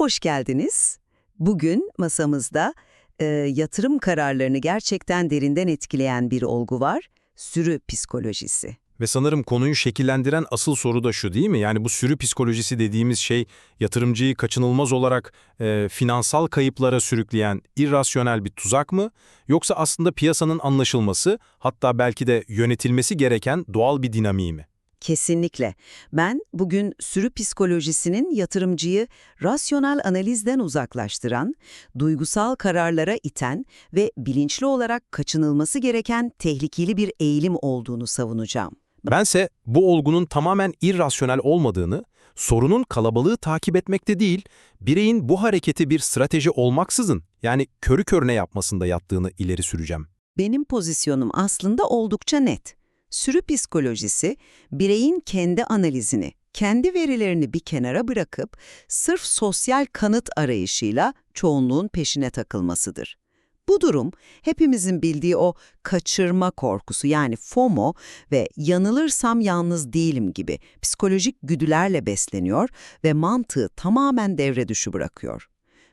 hoş geldiniz. Bugün masamızda e, yatırım kararlarını gerçekten derinden etkileyen bir olgu var, sürü psikolojisi. Ve sanırım konuyu şekillendiren asıl soru da şu değil mi? Yani bu sürü psikolojisi dediğimiz şey yatırımcıyı kaçınılmaz olarak e, finansal kayıplara sürükleyen irrasyonel bir tuzak mı? Yoksa aslında piyasanın anlaşılması hatta belki de yönetilmesi gereken doğal bir dinamiği mi? Kesinlikle. Ben bugün sürü psikolojisinin yatırımcıyı rasyonel analizden uzaklaştıran, duygusal kararlara iten ve bilinçli olarak kaçınılması gereken tehlikeli bir eğilim olduğunu savunacağım. Bense bu olgunun tamamen irrasyonel olmadığını, sorunun kalabalığı takip etmekte değil, bireyin bu hareketi bir strateji olmaksızın yani körü körüne yapmasında yattığını ileri süreceğim. Benim pozisyonum aslında oldukça net. Sürü psikolojisi, bireyin kendi analizini, kendi verilerini bir kenara bırakıp sırf sosyal kanıt arayışıyla çoğunluğun peşine takılmasıdır. Bu durum hepimizin bildiği o kaçırma korkusu yani FOMO ve yanılırsam yalnız değilim gibi psikolojik güdülerle besleniyor ve mantığı tamamen devre dışı bırakıyor.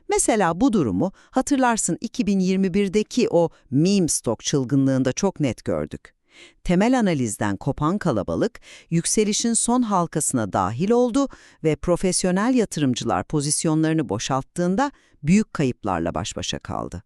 Mesela bu durumu hatırlarsın 2021'deki o meme stock çılgınlığında çok net gördük. Temel analizden kopan kalabalık, yükselişin son halkasına dahil oldu ve profesyonel yatırımcılar pozisyonlarını boşalttığında büyük kayıplarla baş başa kaldı.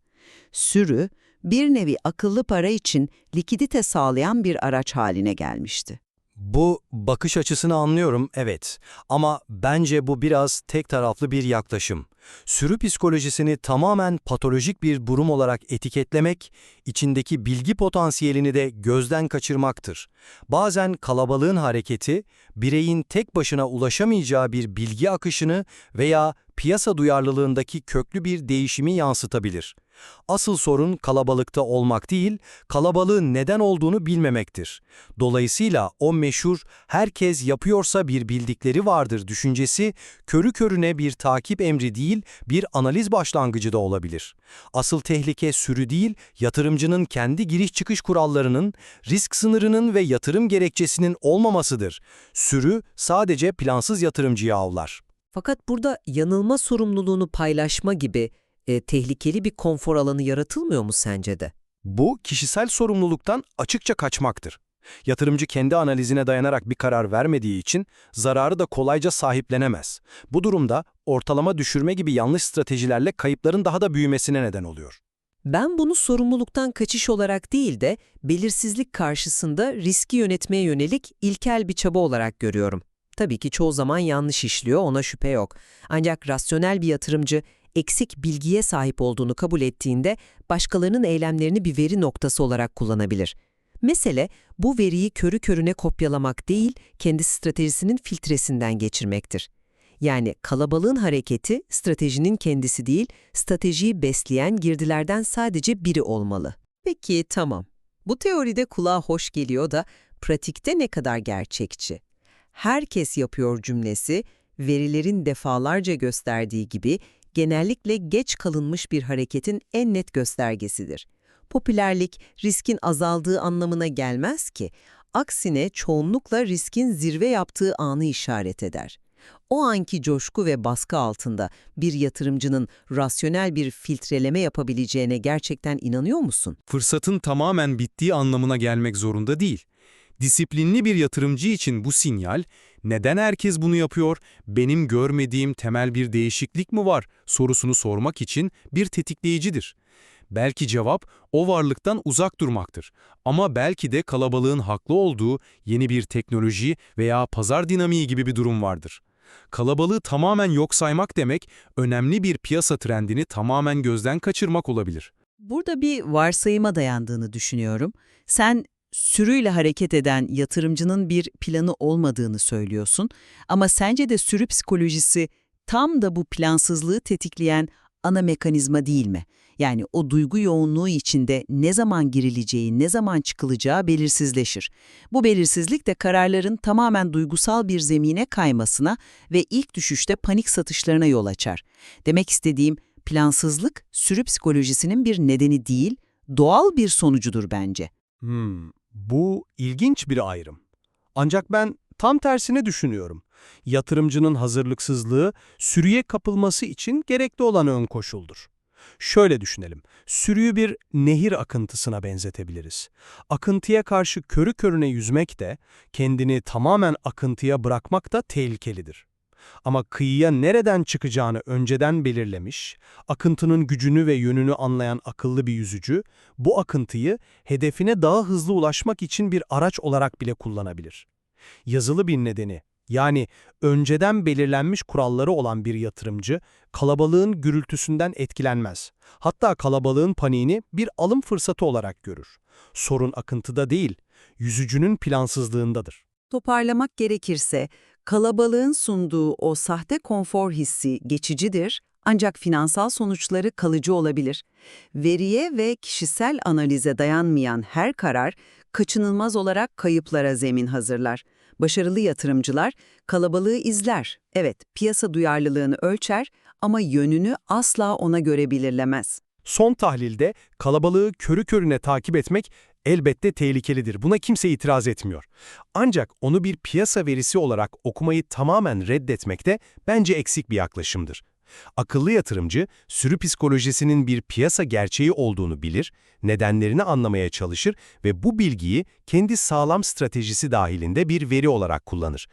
Sürü, bir nevi akıllı para için likidite sağlayan bir araç haline gelmişti. Bu bakış açısını anlıyorum, evet. Ama bence bu biraz tek taraflı bir yaklaşım. Sürü psikolojisini tamamen patolojik bir durum olarak etiketlemek, içindeki bilgi potansiyelini de gözden kaçırmaktır. Bazen kalabalığın hareketi, bireyin tek başına ulaşamayacağı bir bilgi akışını veya piyasa duyarlılığındaki köklü bir değişimi yansıtabilir. Asıl sorun kalabalıkta olmak değil, kalabalığın neden olduğunu bilmemektir. Dolayısıyla o meşhur herkes yapıyorsa bir bildikleri vardır düşüncesi körü körüne bir takip emri değil, bir analiz başlangıcı da olabilir. Asıl tehlike sürü değil, yatırımcının kendi giriş çıkış kurallarının, risk sınırının ve yatırım gerekçesinin olmamasıdır. Sürü sadece plansız yatırımcıyı avlar. Fakat burada yanılma sorumluluğunu paylaşma gibi e, tehlikeli bir konfor alanı yaratılmıyor mu sence de? Bu kişisel sorumluluktan açıkça kaçmaktır. Yatırımcı kendi analizine dayanarak bir karar vermediği için zararı da kolayca sahiplenemez. Bu durumda ortalama düşürme gibi yanlış stratejilerle kayıpların daha da büyümesine neden oluyor. Ben bunu sorumluluktan kaçış olarak değil de belirsizlik karşısında riski yönetmeye yönelik ilkel bir çaba olarak görüyorum. Tabii ki çoğu zaman yanlış işliyor, ona şüphe yok. Ancak rasyonel bir yatırımcı eksik bilgiye sahip olduğunu kabul ettiğinde başkalarının eylemlerini bir veri noktası olarak kullanabilir. Mesele bu veriyi körü körüne kopyalamak değil, kendi stratejisinin filtresinden geçirmektir. Yani kalabalığın hareketi stratejinin kendisi değil, stratejiyi besleyen girdilerden sadece biri olmalı. Peki tamam. Bu teoride kulağa hoş geliyor da pratikte ne kadar gerçekçi? Herkes yapıyor cümlesi, verilerin defalarca gösterdiği gibi genellikle geç kalınmış bir hareketin en net göstergesidir. Popülerlik, riskin azaldığı anlamına gelmez ki, aksine çoğunlukla riskin zirve yaptığı anı işaret eder. O anki coşku ve baskı altında bir yatırımcının rasyonel bir filtreleme yapabileceğine gerçekten inanıyor musun? Fırsatın tamamen bittiği anlamına gelmek zorunda değil. Disiplinli bir yatırımcı için bu sinyal, neden herkes bunu yapıyor, benim görmediğim temel bir değişiklik mi var sorusunu sormak için bir tetikleyicidir. Belki cevap o varlıktan uzak durmaktır. Ama belki de kalabalığın haklı olduğu yeni bir teknoloji veya pazar dinamiği gibi bir durum vardır. Kalabalığı tamamen yok saymak demek, önemli bir piyasa trendini tamamen gözden kaçırmak olabilir. Burada bir varsayıma dayandığını düşünüyorum. Sen sürüyle hareket eden yatırımcının bir planı olmadığını söylüyorsun ama sence de sürü psikolojisi tam da bu plansızlığı tetikleyen ana mekanizma değil mi? Yani o duygu yoğunluğu içinde ne zaman girileceği, ne zaman çıkılacağı belirsizleşir. Bu belirsizlik de kararların tamamen duygusal bir zemine kaymasına ve ilk düşüşte panik satışlarına yol açar. Demek istediğim plansızlık sürü psikolojisinin bir nedeni değil, doğal bir sonucudur bence. Hmm, bu ilginç bir ayrım. Ancak ben Tam tersini düşünüyorum. Yatırımcının hazırlıksızlığı sürüye kapılması için gerekli olan ön koşuldur. Şöyle düşünelim. Sürüyü bir nehir akıntısına benzetebiliriz. Akıntıya karşı körü körüne yüzmek de, kendini tamamen akıntıya bırakmak da tehlikelidir. Ama kıyıya nereden çıkacağını önceden belirlemiş, akıntının gücünü ve yönünü anlayan akıllı bir yüzücü, bu akıntıyı hedefine daha hızlı ulaşmak için bir araç olarak bile kullanabilir. Yazılı bir nedeni, yani önceden belirlenmiş kuralları olan bir yatırımcı, kalabalığın gürültüsünden etkilenmez. Hatta kalabalığın paniğini bir alım fırsatı olarak görür. Sorun akıntıda değil, yüzücünün plansızlığındadır. Toparlamak gerekirse, kalabalığın sunduğu o sahte konfor hissi geçicidir ancak finansal sonuçları kalıcı olabilir. Veriye ve kişisel analize dayanmayan her karar kaçınılmaz olarak kayıplara zemin hazırlar. Başarılı yatırımcılar kalabalığı izler. Evet, piyasa duyarlılığını ölçer ama yönünü asla ona göre belirlemez. Son tahlilde kalabalığı körü körüne takip etmek elbette tehlikelidir. Buna kimse itiraz etmiyor. Ancak onu bir piyasa verisi olarak okumayı tamamen reddetmek de bence eksik bir yaklaşımdır. Akıllı yatırımcı, sürü psikolojisinin bir piyasa gerçeği olduğunu bilir, nedenlerini anlamaya çalışır ve bu bilgiyi kendi sağlam stratejisi dahilinde bir veri olarak kullanır.